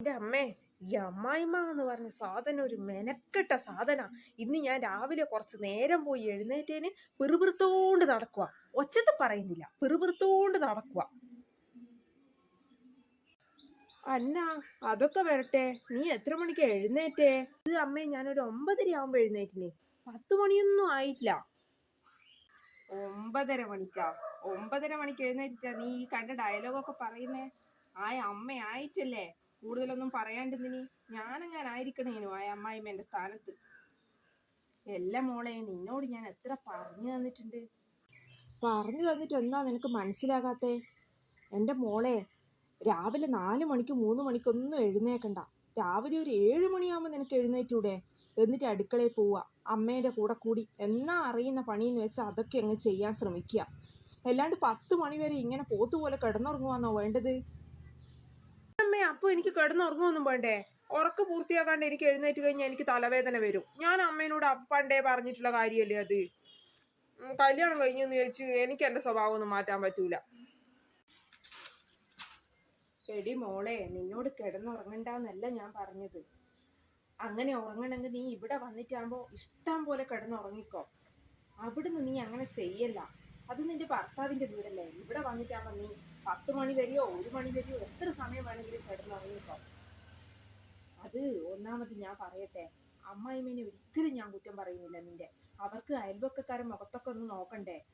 എന്റെ അമ്മേ ഈ അമ്മായിമ്മ എന്ന് പറഞ്ഞ സാധനം ഒരു മെനക്കെട്ട സാധന. ഇന്ന് ഞാൻ രാവിലെ കുറച്ച് നേരം പോയി എഴുന്നേറ്റേന് പിറുപിറുത്തോണ്ട് നടക്കുക ഒച്ചത്ത് പറയുന്നില്ല. പിറുപിറുത്തോണ്ട് നടക്കുക അന്ന അതൊക്കെ വരട്ടെ. നീ എത്ര മണിക്ക് എഴുന്നേറ്റേ? ഇത് അമ്മേ ഞാനൊരു ഒമ്പതര ആവുമ്പോ എഴുന്നേറ്റിന്. പത്ത് മണിയൊന്നും ആയിട്ടില്ല. ഒമ്പതര മണിക്കാ. ഒമ്പതര മണിക്ക് എഴുന്നേറ്റിട്ടാ നീ ഈ കണ്ട ഡയലോഗൊക്കെ പറയുന്നേ? ആയ അമ്മ ആയിട്ടല്ലേ? കൂടുതലൊന്നും പറയാണ്ടിനി ഞാനെങ്ങനെ ആയിരിക്കണേനു ആ അമ്മായിമ്മേന്റെ സ്ഥാനത്ത്. എല്ലാം മോളെ നിന്നോട് ഞാൻ എത്ര പറഞ്ഞു തന്നിട്ടുണ്ട്. പറഞ്ഞു തന്നിട്ട് എന്താ നിനക്ക് മനസ്സിലാകാത്തെ? എന്റെ മോളെ രാവിലെ നാല് മണിക്ക് മൂന്ന് മണിക്കൊന്നും എഴുന്നേക്കണ്ട. രാവിലെ ഒരു ഏഴ് മണിയാകുമ്പോൾ നിനക്ക് എഴുന്നേറ്റൂടെ? എന്നിട്ട് അടുക്കളയിൽ പോവുക അമ്മേന്റെ കൂടെ കൂടി. എന്നാ അറിയുന്ന പണിയെന്ന് വെച്ചാൽ അതൊക്കെ അങ്ങ് ചെയ്യാൻ ശ്രമിക്കുക അല്ലാണ്ട് പത്ത് മണി വരെ ഇങ്ങനെ പോത്തുപോലെ കിടന്നുറങ്ങുവാന്നോ വേണ്ടത്? അമ്മേ അപ്പോൾ എനിക്ക് കിടന്നുറങ്ങുമൊന്നും വേണ്ടേ? ഉറക്ക് പൂർത്തിയാക്കാണ്ട് എനിക്ക് എഴുന്നേറ്റ് കഴിഞ്ഞാൽ എനിക്ക് തലവേദന വരും. ഞാൻ അമ്മേനോട് പണ്ടേ പറഞ്ഞിട്ടുള്ള കാര്യമല്ലേ അത്? കല്യാണം കഴിഞ്ഞെന്ന് ചോദിച്ച് എനിക്ക് എന്റെ സ്വഭാവം ഒന്നും മാറ്റാൻ പറ്റൂല. എടി മോളെ നിന്നോട് കിടന്നുറങ്ങണ്ടെന്നല്ല ഞാൻ പറഞ്ഞത്. അങ്ങനെ ഉറങ്ങണമെങ്കിൽ നീ ഇവിടെ വന്നിട്ടാകുമ്പോൾ ഇഷ്ടം പോലെ കിടന്നുറങ്ങിക്കോ. അവിടുന്ന് നീ അങ്ങനെ ചെയ്യല്ല. അത് നിന്റെ ഭർത്താവിന്റെ വീടല്ലേ. ഇവിടെ വന്നിട്ടാകുമ്പോൾ നീ പത്ത് മണി വരെയോ ഒരു മണി വരെയോ എത്ര സമയം വേണമെങ്കിലും കിടന്നുറങ്ങിക്കോ അത് ഒന്നാമത് ഞാൻ പറയട്ടെ അമ്മായിമ്മേനെ ഒരിക്കലും ഞാൻ കുറ്റം പറയുന്നില്ല നിന്റെ. അവർക്ക് അയൽവക്കക്കാരൻ മുഖത്തൊക്കെ ഒന്ന് നോക്കണ്ടേ.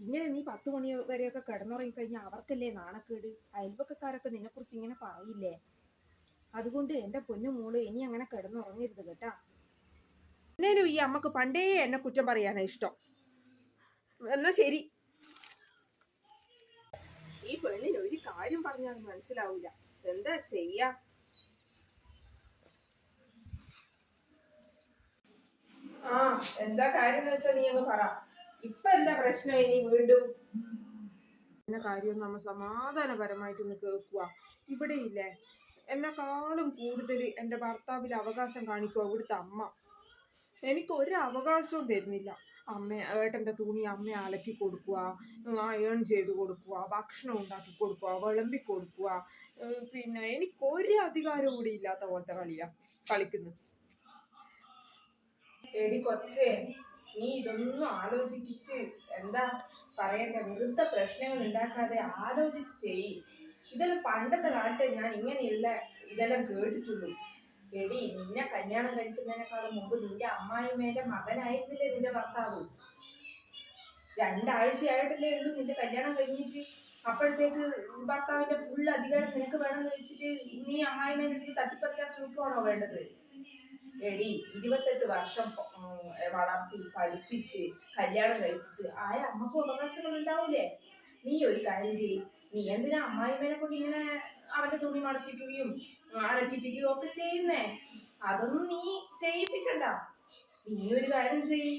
ഇങ്ങനെ നീ പത്ത് മണി വരെയൊക്കെ കിടന്നുറങ്ങി കഴിഞ്ഞാൽ അവർക്കല്ലേ നാണക്കേട്? അയൽവക്കക്കാരൊക്കെ നിന്നെക്കുറിച്ച് ഇങ്ങനെ പറയില്ലേ? അതുകൊണ്ട് എന്റെ പൊന്നു മോൾ ഇനി അങ്ങനെ കിടന്നുറങ്ങരുത് കേട്ടാ. എന്നേലും ഈ അമ്മയ്ക്ക് പണ്ടേ എന്നെ കുറ്റം പറയാനാണ് ഇഷ്ടം. എന്നാ ശരി. ഈ പെണ്ണിന് ഒരു കാര്യം പറഞ്ഞാൽ മനസ്സിലാവില്ല എന്താ ചെയ്യാ? ആ എന്താ കാര്യം എന്ന് വെച്ചാ നീ അങ്ങ് പറ. ഇപ്പൊ എന്താ പ്രശ്നം ഇനി വീണ്ടും? എന്ന കാര്യം നമ്മ സമാധാനപരമായിട്ട് ഒന്ന് കേൾക്കുക ഇവിടെ ഇല്ലേ? എന്നെക്കാളും കൂടുതൽ എന്റെ ഭർത്താവിൽ അവകാശം കാണിക്കുക ഇവിടുത്തെ അമ്മ. എനിക്ക് ഒരു അവകാശവും തരുന്നില്ല. അമ്മ ഏട്ടന്റെ തുണി അമ്മ അലക്കി കൊടുക്കുക അയേൺ ചെയ്ത് കൊടുക്കുക ഭക്ഷണം ഉണ്ടാക്കി കൊടുക്കുക വിളമ്പി കൊടുക്കുക പിന്നെ എനിക്ക് ഒരു അധികാരം കൂടി ഇല്ലാത്ത പോലത്തെ കളിയാ കളിക്കുന്നത്. എടി കൊച്ചേ നീ ഇതൊന്നും ആലോചിപ്പിച്ച് എന്താ പറയണ്ട? വെറുതെ പ്രശ്നങ്ങൾ ഉണ്ടാക്കാതെ ആലോചിച്ച് ചെയ്യ്. ഇതെല്ലാം പണ്ടത്തെ കാലത്ത് ഞാൻ ഇങ്ങനെയുള്ള ഇതെല്ലാം കേട്ടിട്ടുള്ളൂ. എടി നിന്നെ കല്യാണം കഴിക്കുന്നതിനേക്കാളും മുമ്പ് നിന്റെ അമ്മായിമ്മേന്റെ മകനായിരുന്നില്ലേ നിന്റെ ഭർത്താവ്? രണ്ടാഴ്ചയായിട്ടല്ലേ ഉള്ളൂ നിന്റെ കല്യാണം കഴിഞ്ഞിട്ട്. അപ്പോഴത്തേക്ക് ഭർത്താവിന്റെ ഫുൾ അധികാരം നിനക്ക് വേണമെന്ന് വെച്ചിട്ട് നീ അമ്മായിമ്മേന്റെ അടുത്ത് തട്ടിപ്പറിക്കാൻ ശ്രമിക്കുവാണോ വേണ്ടത്? എടി ഇരുപത്തെട്ട് വർഷം വളർത്തി പഠിപ്പിച്ച് കല്യാണം കഴിപ്പിച്ച് ആയ അമ്മക്കും അവകാശങ്ങൾ ഉണ്ടാവൂലേ നീ ഒരു കാര്യം ചെയ്യ്. നീ എന്തിനാ അമ്മായിമ്മേനെ കൊണ്ട് ഇങ്ങനെ അവന്റെ തുണി മടപ്പിക്കുകയും അലക്കിപ്പിക്കുകയും ഒക്കെ ചെയ്യുന്നേ. അതൊന്നും നീ ചെയ്യിപ്പിക്കണ്ട. നീ ഒരു കാര്യം ചെയ്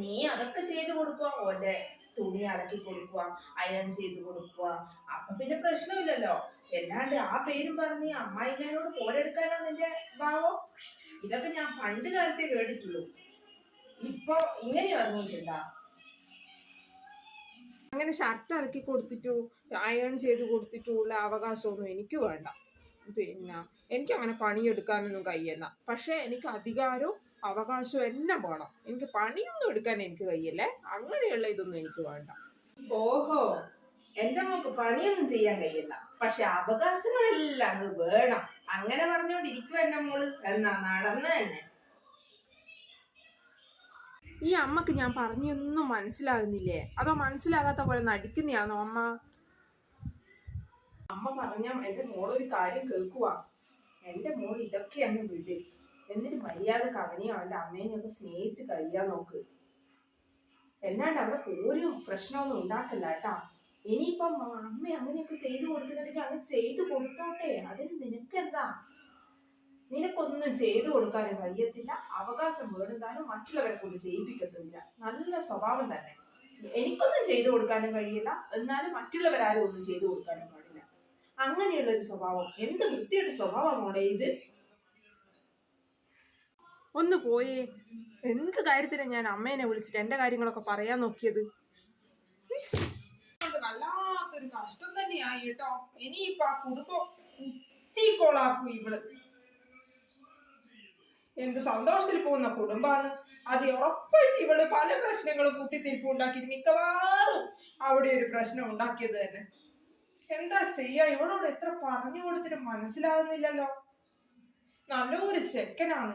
നീ അതൊക്കെ ചെയ്തു കൊടുക്കുക ഓന്റെ തുണി അലക്കി കൊടുക്കുക അയൺ ചെയ്തു കൊടുക്കുക അപ്പൊ പിന്നെ പ്രശ്നമില്ലല്ലോ. എല്ലാണ്ട് ആ പേരും പറഞ്ഞ് അമ്മായിമ്മേനോട് പോരെടുക്കാനാ നിന്റെ ഭാവം? ഇതൊക്കെ ഞാൻ പണ്ട് കാലത്തെ കേട്ടിട്ടുള്ളൂ. ഇപ്പൊ ഇങ്ങനെ ഇറങ്ങിയിട്ടുണ്ടാ? അങ്ങനെ ഷർട്ട് ഇറക്കി കൊടുത്തിട്ടു അയൺ ചെയ്ത് കൊടുത്തിട്ടുള്ള അവകാശമൊന്നും എനിക്ക് വേണ്ട. പിന്നെ എനിക്ക് അങ്ങനെ പണിയെടുക്കാനൊന്നും കഴിയല്ല പക്ഷെ എനിക്ക് അധികാരവും അവകാശവും എല്ലാം വേണം. എനിക്ക് പണിയൊന്നും എടുക്കാൻ എനിക്ക് കഴിയല്ലേ? അങ്ങനെയുള്ള ഇതൊന്നും എനിക്ക് വേണ്ട. ഓഹോ എന്റെ മോക്ക് പണിയൊന്നും ചെയ്യാൻ കഴിയില്ല പക്ഷെ അവകാശങ്ങളെല്ലാം അങ്ങ് വേണം. അങ്ങനെ പറഞ്ഞുകൊണ്ടിരിക്കും എന്റെ മോൾ. എന്നാ നടന്ന തന്നെ ഈ അമ്മയ്ക്ക് ഞാൻ പറഞ്ഞൊന്നും മനസ്സിലാകുന്നില്ലേ? അതോ മനസ്സിലാകാത്ത പോലെ നടിക്കുന്നയാണോ അമ്മ? അമ്മ പറഞ്ഞ എന്റെ മോളൊരു കാര്യം കേൾക്കുക എന്റെ മോൾ ഇതൊക്കെയാണ് വീട്ടിൽ വിട്. എന്നിട്ട് മര്യാദ കവനെയോ അവന്റെ അമ്മേനെയോ ഒക്കെ സ്നേഹിച്ച് കഴിയാൻ നോക്ക്. എന്നാണ്ട് അവിടെ ഒരു പ്രശ്നമൊന്നും ഉണ്ടാക്കില്ല കേട്ടാ. ഇനിയിപ്പം അമ്മ അങ്ങനെയൊക്കെ ചെയ്തു കൊടുക്കുന്നുണ്ടെങ്കിൽ അങ്ങ് ചെയ്തു കൊടുത്തോട്ടെ. അതിന് നിനക്കെന്താ? നിനക്കൊന്നും ചെയ്തു കൊടുക്കാനും കഴിയത്തില്ല. അവകാശം വേണ്ടാനും മറ്റുള്ളവരെ കൊണ്ട് ചെയ്യിപ്പിക്കത്തില്ല നല്ല സ്വഭാവം തന്നെ. എനിക്കൊന്നും ചെയ്തു കൊടുക്കാനും കഴിയില്ല. എന്നാലും മറ്റുള്ളവരാരും ഒന്നും ചെയ്തു കൊടുക്കാനും പാടില്ല. അങ്ങനെയുള്ള ഒരു സ്വഭാവം. എന്ത് വൃത്തിയുടെ സ്വഭാവമാണ് ഇത്? ഒന്ന് പോയേ. എന്ത് കാര്യത്തിന് ഞാൻ അമ്മേനെ വിളിച്ചിട്ട് എന്റെ കാര്യങ്ങളൊക്കെ പറയാൻ നോക്കിയത്? വല്ലാത്തൊരു കഷ്ടം തന്നെയായി കേട്ടോ. ഇനിയിപ്പോ ആ കുടുംബം കുത്തിക്കോളാക്കും ഇവൾ. എന്ത് സന്തോഷത്തിൽ പോകുന്ന കുടുംബമാണ് അത് ഉറപ്പായിട്ട് ഇവൾ പല പ്രശ്നങ്ങളും കുത്തിത്തിരിപ്പ് ഉണ്ടാക്കി മിക്കവാറും അവിടെ ഒരു പ്രശ്നം ഉണ്ടാക്കിയത് തന്നെ. എന്താ ചെയ്യാ? ഇവളോട് എത്ര പറഞ്ഞു കൊടുത്തിട്ട് മനസ്സിലാകുന്നില്ലല്ലോ നല്ലൊരു ചെക്കനാണ്.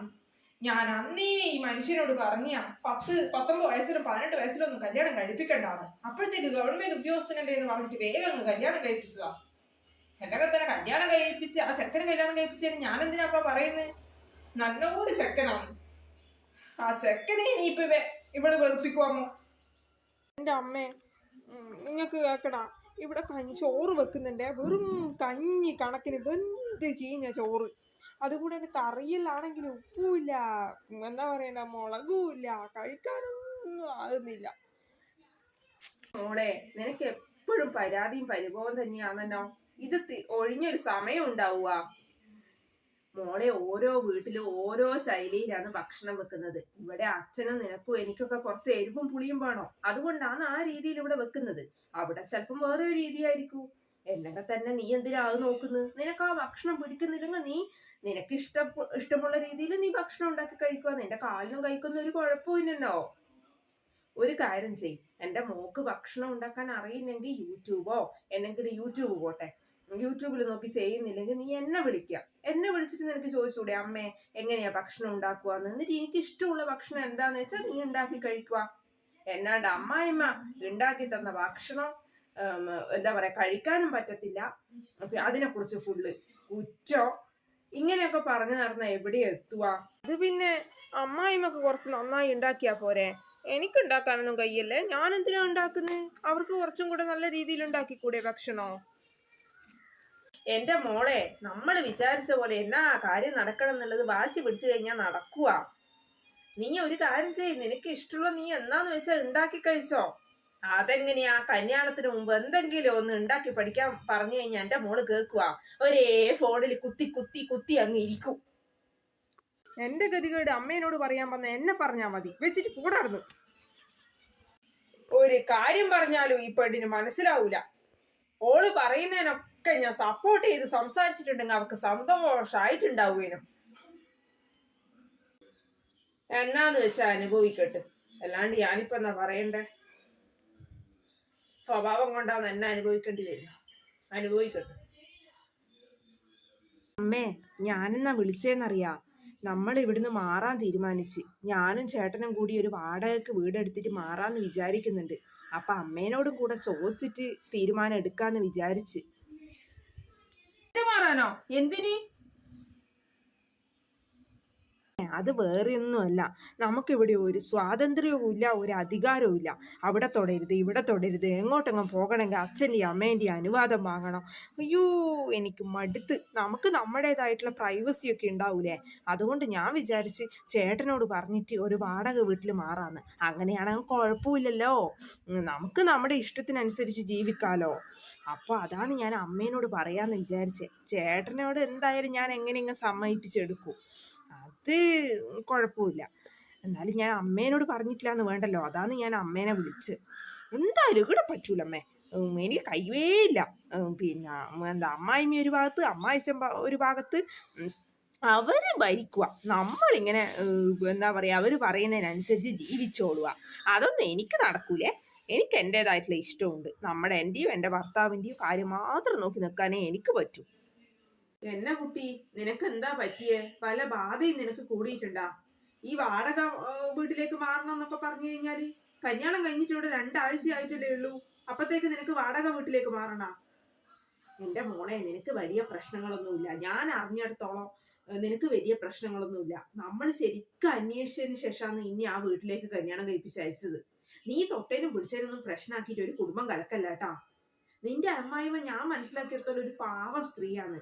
ഞാൻ അന്നേ ഈ മനുഷ്യനോട് പറഞ്ഞ പത്ത് പത്തൊമ്പത് വയസ്സിലും പതിനെട്ട് വയസ്സിലൊന്നും കല്യാണം കഴിപ്പിക്കണ്ടാന്ന്. അപ്പോഴത്തേക്ക് ഗവൺമെന്റ് ഉദ്യോഗസ്ഥനല്ലേ എന്ന് പറഞ്ഞിട്ട് വേഗം അങ്ങ് കല്യാണം കഴിപ്പിച്ചതാ. എന്നെ തന്നെ കല്യാണം കഴിപ്പിച്ച് ആ ചെക്കന് കല്യാണം കഴിപ്പിച്ചതിന് ഞാൻ എന്തിനാ പറയുന്നത് നല്ലൊരു ചെക്കനാണ്. ആ ചെക്കനെ നീ ഇവ- ഇവിടെ വെറുപ്പിക്കുവാമോ എന്റെ അമ്മേ നിങ്ങൾക്ക് കേക്കടാ ഇവിടെ ചോറ് വെക്കുന്നുണ്ട്. വെറും കഞ്ഞി കണക്കിന് വെന്ത് ചീഞ്ഞ ചോറ്. അതുകൂടെ കറിയിലാണെങ്കിൽ ഉപ്പുമില്ല എന്താ പറയണ്ട മുളകുമില്ല കഴിക്കാനൊന്നും ആകുന്നില്ല. മോളെ നിനക്ക് എപ്പോഴും പരാതിയും പരിഭവം തന്നെയാണല്ലോ. ഇത് ഒഴിഞ്ഞൊരു സമയം ഉണ്ടാവുക. മോളെ ഓരോ വീട്ടിലും ഓരോ ശൈലിയിലാണ് ഭക്ഷണം വെക്കുന്നത്. ഇവിടെ അച്ഛനും നിനക്കും എനിക്കൊക്കെ കുറച്ച് എരിവും പുളിയും വേണോ? അതുകൊണ്ടാണ് ആ രീതിയിൽ ഇവിടെ വെക്കുന്നത്. അവിടെ ചിലപ്പം വേറെ രീതിയായിരിക്കും. എന്നൊക്കെ തന്നെ നീ എന്തിനാ അത് നോക്കുന്നത്? നിനക്ക് ആ ഭക്ഷണം പിടിക്കുന്നില്ലെങ്കിൽ നീ നിനക്ക് ഇഷ്ട ഇഷ്ടമുള്ള രീതിയിൽ നീ ഭക്ഷണം ഉണ്ടാക്കി കഴിക്കുക. നിന്റെ കാലിനും കഴിക്കുന്ന ഒരു കുഴപ്പമില്ലല്ലോ ഒരു കാര്യം ചെയ് എന്റെ മോക്ക് ഭക്ഷണം ഉണ്ടാക്കാൻ അറിയില്ലെങ്കിൽ യൂട്യൂബോ അല്ലെങ്കിൽ യൂട്യൂബ് പോട്ടെ. യൂട്യൂബിൽ നോക്കി ചെയ്യുന്നില്ലെങ്കിൽ നീ എന്നെ വിളിക്കുക എന്നെ വിളിച്ചിട്ട് നിനക്ക് ചോദിച്ചൂടെ അമ്മേ എങ്ങനെയാ ഭക്ഷണം ഉണ്ടാക്കുക എന്നിട്ട് എനിക്ക് ഇഷ്ടമുള്ള ഭക്ഷണം എന്താന്ന് വെച്ചാൽ നീ ഉണ്ടാക്കി കഴിക്കുക എന്നാണ്ട് അമ്മായിമ്മ ഉണ്ടാക്കി തന്ന ഭക്ഷണം എന്താ പറയാ കഴിക്കാനും പറ്റത്തില്ല. അതിനെക്കുറിച്ച് ഫുള്ള് കുറ്റോ. ഇങ്ങനെയൊക്കെ പറഞ്ഞു നടന്ന എവിടെ എത്തുക അത് പിന്നെ അമ്മായിമ്മക്ക് കുറച്ച് നന്നായി ഉണ്ടാക്കിയാ പോരെ. എനിക്ക് ഉണ്ടാക്കാനൊന്നും കഴിയല്ലേ ഞാൻ എന്തിനാ ഉണ്ടാക്കുന്നത് അവർക്ക് കുറച്ചും കൂടെ നല്ല രീതിയിൽ ഉണ്ടാക്കി ഉണ്ടാക്കിക്കൂടെ ഭക്ഷണോ? എന്റെ മോളെ നമ്മൾ വിചാരിച്ച പോലെ എന്നാ കാര്യം നടക്കണം എന്നുള്ളത് വാശി പിടിച്ചു കഴിഞ്ഞാൽ നടക്കുക നീ ഒരു കാര്യം ചെയ്യ് നിനക്ക് ഇഷ്ടമുള്ള നീ എന്നാന്ന് വെച്ചാൽ ഉണ്ടാക്കി കഴിച്ചോ. അതെങ്ങനെയാ? കല്യാണത്തിന് മുമ്പ് എന്തെങ്കിലും ഒന്ന് ഉണ്ടാക്കി പഠിക്കാൻ പറഞ്ഞു കഴിഞ്ഞാൽ എന്റെ മോൾ കേൾക്കുക ഒരേ ഫോണിൽ കുത്തി കുത്തി കുത്തി അങ്ങ് ഇരിക്കും. എന്റെ ഗതികേട് അമ്മേനോട് പറയാൻ വന്ന എന്നെ പറഞ്ഞാ മതി. വെച്ചിട്ട് കൂടാർന്നു. ഒരു കാര്യം പറഞ്ഞാലും ഈ പെണ്ണിന് മനസ്സിലാവൂല. ഓൾ പറയുന്നതിനൊക്കെ ഞാൻ സപ്പോർട്ട് ചെയ്ത് സംസാരിച്ചിട്ടുണ്ടെങ്കിൽ അവർക്ക് സന്തോഷമായിട്ടുണ്ടാവുകയും എന്നാന്ന് വെച്ചാ അനുഭവിക്കട്ടെ. അല്ലാണ്ട് ഞാനിപ്പോ എന്നാ പറയണ്ടേ? സ്വഭാവം കൊണ്ടാന്ന് എന്നെ അനുഭവിക്കേണ്ടി വരും അനുഭവിക്കട്ടെ. അമ്മേ ഞാനെന്നാ വിളിച്ചേന്നറിയാ? നമ്മൾ ഇവിടുന്ന് മാറാൻ തീരുമാനിച്ച്. ഞാനും ചേട്ടനും കൂടി ഒരു വാടകയ്ക്ക് വീടെടുത്തിട്ട് മാറാന്ന് വിചാരിക്കുന്നുണ്ട്. അപ്പൊ അമ്മേനോടും കൂടെ ചോദിച്ചിട്ട് തീരുമാനം എടുക്കാന്ന് വിചാരിച്ച്. മാറാനോ എന്തിന്? അത് വേറെ ഒന്നുമല്ല നമുക്കിവിടെ ഒരു സ്വാതന്ത്ര്യവും ഇല്ല ഒരു അധികാരവും ഇല്ല അവിടെ തൊടരുത് ഇവിടെ തൊടരുത്. എങ്ങോട്ടെങ്ങും പോകണമെങ്കിൽ അച്ഛന്റെയും അമ്മേന്റെയും അനുവാദം വാങ്ങണം. അയ്യോ എനിക്ക് മടുത്ത്. നമുക്ക് നമ്മുടേതായിട്ടുള്ള പ്രൈവസിയൊക്കെ ഉണ്ടാവൂലേ? അതുകൊണ്ട് ഞാൻ വിചാരിച്ച് ചേട്ടനോട് പറഞ്ഞിട്ട് ഒരു വാടക വീട്ടിൽ മാറാന്ന് അങ്ങനെയാണെങ്കിൽ കുഴപ്പമില്ലല്ലോ. നമുക്ക് നമ്മുടെ ഇഷ്ടത്തിനനുസരിച്ച് ജീവിക്കാലോ. അപ്പോൾ അതാണ് ഞാൻ അമ്മേനോട് പറയാന്ന് വിചാരിച്ചേ. ചേട്ടനോട് എന്തായാലും ഞാൻ എങ്ങനെ ഇങ്ങ് സമ്മതിപ്പിച്ചെടുക്കും. അത് കുഴപ്പമില്ല. എന്നാലും ഞാൻ അമ്മേനോട് പറഞ്ഞിട്ടില്ല എന്ന് വേണ്ടല്ലോ. അതാണ് ഞാൻ അമ്മേനെ വിളിച്ച്. എന്തായാലും ഇവിടെ പറ്റൂല അമ്മേ എനിക്ക് കൈവേ ഇല്ല. പിന്നെ എന്താ അമ്മായിമ്മ ഒരു ഭാഗത്ത് അമ്മായിച്ചൻ ഒരു ഭാഗത്ത് അവർ ഭരിക്കുക നമ്മളിങ്ങനെ എന്താ പറയാ അവർ പറയുന്നതിനനുസരിച്ച് ജീവിച്ചോളുക അതൊന്നും എനിക്ക് നടക്കൂലേ. എനിക്ക് എന്റെതായിട്ടുള്ള ഇഷ്ടമുണ്ട്. നമ്മുടെ എന്റെയും എന്റെ ഭർത്താവിന്റെയും കാര്യം മാത്രം നോക്കി നിൽക്കാനേ എനിക്ക് പറ്റൂ. എന്നാ കുട്ടി നിനക്ക് എന്താ പറ്റിയേ? പല ബാധയും നിനക്ക് കൂടിയിട്ടുണ്ടാ? ഈ വാടക വീട്ടിലേക്ക് മാറണം എന്നൊക്കെ പറഞ്ഞു കഴിഞ്ഞാൽ കല്യാണം കഴിഞ്ഞിട്ട് ഇവിടെ രണ്ടാഴ്ച ആയിട്ടല്ലേ ഉള്ളൂ. അപ്പത്തേക്ക് നിനക്ക് വാടക വീട്ടിലേക്ക് മാറണ? എന്റെ മോളെ നിനക്ക് വലിയ പ്രശ്നങ്ങളൊന്നുമില്ല. ഞാൻ അറിഞ്ഞിടത്തോളം നിനക്ക് വലിയ പ്രശ്നങ്ങളൊന്നുമില്ല. നമ്മൾ ശരിക്കും അന്വേഷിച്ചതിന് ശേഷമാണ് ഇനി ആ വീട്ടിലേക്ക് കല്യാണം കഴിപ്പിച്ച് അയച്ചത്. നീ തൊട്ടേനും പിടിച്ചതിനൊന്നും പ്രശ്നമാക്കിയിട്ട് ഒരു കുടുംബം കലക്കല്ല കേട്ടാ. നിന്റെ അമ്മായിമ്മ ഞാൻ മനസ്സിലാക്കിയെടുത്തോളം ഒരു പാവം സ്ത്രീയാണ്.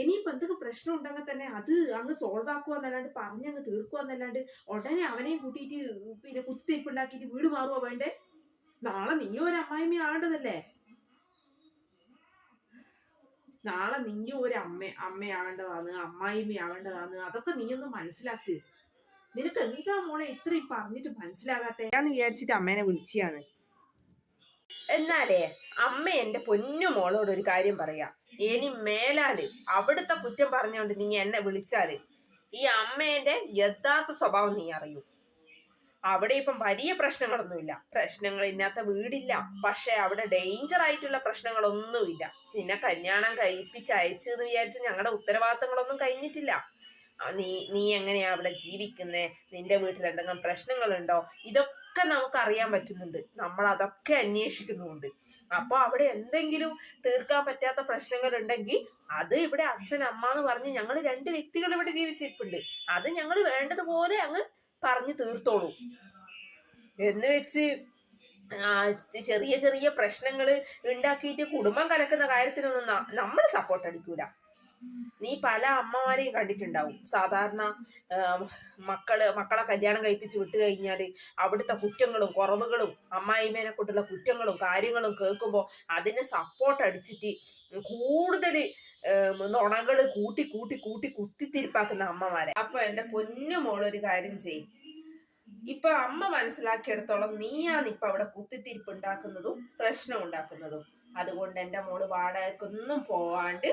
ഇനിയിപ്പോ എന്തൊക്കെ പ്രശ്നം ഉണ്ടെങ്കിൽ തന്നെ അത് അങ്ങ് സോൾവ് ആക്കുക എന്നല്ലാണ്ട് പറഞ്ഞങ്ങ് തീർക്കുക എന്നല്ലാണ്ട് ഉടനെ അവനെയും കൂട്ടിയിട്ട് പിന്നെ കുത്തിത്തിരിപ്പ് ഉണ്ടാക്കിയിട്ട് വീട് മാറുക വേണ്ടേ? നാളെ നീയും ഒരു അമ്മായിമ്മ ആണ്ടതല്ലേ നാളെ നീയും ഒരു അമ്മ അമ്മയാവേണ്ടതാണ് അമ്മായിമ്മയാകേണ്ടതാണ്. അതൊക്കെ നീയൊന്ന് മനസ്സിലാക്ക്. നിനക്ക് എന്താ മോളെ ഇത്രയും പറഞ്ഞിട്ട് മനസ്സിലാകാത്ത? ഞാൻ വിചാരിച്ചിട്ട് അമ്മേനെ വിളിച്ചാണ് എന്നാലേ അമ്മ എന്റെ പൊന്നു മോളോട് ഒരു കാര്യം പറയാ. ഇനി മേലാൽ അവിടുത്തെ കുറ്റം പറഞ്ഞുകൊണ്ട് നീ എന്നെ വിളിച്ചാൽ ഈ അമ്മേന്റെ യഥാർത്ഥ സ്വഭാവം നീ അറിയൂ. അവിടെ ഇപ്പം വലിയ പ്രശ്നങ്ങളൊന്നുമില്ല. പ്രശ്നങ്ങൾ ഇല്ലാത്ത വീടില്ല. പക്ഷെ അവിടെ ഡേഞ്ചർ ആയിട്ടുള്ള പ്രശ്നങ്ങളൊന്നുമില്ല. നിന്നെ കല്യാണം കഴിപ്പിച്ച് അയച്ചു എന്ന് വിചാരിച്ച് ഞങ്ങളുടെ ഉത്തരവാദിത്തങ്ങളൊന്നും കഴിഞ്ഞിട്ടില്ല. നീ നീ എങ്ങനെയാ അവിടെ ജീവിക്കുന്നേ? നിന്റെ വീട്ടിൽ എന്തെങ്കിലും പ്രശ്നങ്ങളുണ്ടോ? ഇതൊക്കെ നമുക്ക് അറിയാൻ പറ്റുന്നുണ്ട്. നമ്മൾ അതൊക്കെ അന്വേഷിക്കുന്നുണ്ട് അപ്പൊ അവിടെ എന്തെങ്കിലും തീർക്കാൻ പറ്റാത്ത പ്രശ്നങ്ങൾ ഉണ്ടെങ്കിൽ അത് ഇവിടെ അച്ഛൻ അമ്മ എന്ന് പറഞ്ഞ് ഞങ്ങൾ രണ്ട് വ്യക്തികൾ ഇവിടെ ജീവിച്ചിരിപ്പുണ്ട്. അത് ഞങ്ങൾ വേണ്ടതുപോലെ അങ്ങ് പറഞ്ഞു തീർത്തോളൂ. എന്ന് വെച്ച് ചെറിയ ചെറിയ പ്രശ്നങ്ങൾ ഉണ്ടാക്കിയിട്ട് കുടുംബം കലക്കുന്ന കാര്യത്തിനൊന്നും നമ്മൾ സപ്പോർട്ട് അടിക്കൂല. നീ പല അമ്മമാരെയും കണ്ടിട്ടുണ്ടാവും. സാധാരണ മക്കൾ മക്കളെ കല്യാണം കഴിപ്പിച്ച് വിട്ടു കഴിഞ്ഞാൽ അവിടുത്തെ കുറ്റങ്ങളും കുറവുകളും അമ്മായിമേനെ കൊണ്ടുള്ള കുറ്റങ്ങളും കാര്യങ്ങളും കേൾക്കുമ്പോൾ അതിന് സപ്പോർട്ട് അടിച്ചിട്ട് കൂടുതൽ നുണകൾ കൂട്ടി കൂട്ടി കൂട്ടി കുത്തിത്തിരിപ്പാക്കുന്ന അമ്മമാരെ. അപ്പൊ എന്റെ പൊന്നു മോളൊരു കാര്യം ചെയ്യും. ഇപ്പൊ അമ്മ മനസ്സിലാക്കിയെടുത്തോളം നീയാണ് ഇപ്പൊ അവിടെ കുത്തിത്തിരിപ്പ് ഉണ്ടാക്കുന്നതും പ്രശ്നം ഉണ്ടാക്കുന്നതും അതുകൊണ്ട് എന്റെ മോൾ വാടകയ്ക്കൊന്നും പോവാണ്ട്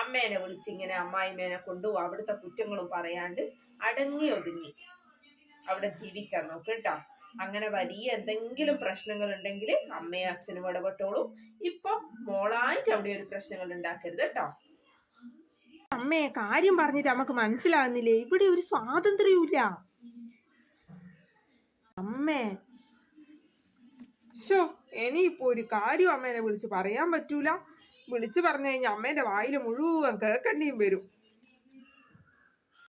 അമ്മേനെ വിളിച്ചിങ്ങനെ അമ്മായിമേനെ കൊണ്ടുപോകും അവിടുത്തെ കുറ്റങ്ങളും പറയാണ്ട് അടങ്ങി ഒതുങ്ങി. അവിടെ ജീവിക്കാൻ നോക്ക് കേട്ടോ. അങ്ങനെ വലിയ എന്തെങ്കിലും പ്രശ്നങ്ങൾ ഉണ്ടെങ്കിൽ അമ്മയും അച്ഛനും ഇടപെട്ടോളും. ഇപ്പം മോളായിട്ട് അവിടെ ഒരു പ്രശ്നങ്ങൾ ഉണ്ടാക്കരുത് കേട്ടോ. അമ്മയെ കാര്യം പറഞ്ഞിട്ട് നമുക്ക് മനസ്സിലാകുന്നില്ലേ ഇവിടെ ഒരു സ്വാതന്ത്ര്യമില്ല അമ്മേ. ഷോ ഇനിയിപ്പോ ഒരു കാര്യം അമ്മേനെ വിളിച്ച് പറയാൻ പറ്റൂല. വിളിച്ചു പറഞ്ഞു കഴിഞ്ഞാൽ അമ്മേന്റെ വായിൽ മുഴുവൻ കേൾക്കേണ്ടിയും വരും.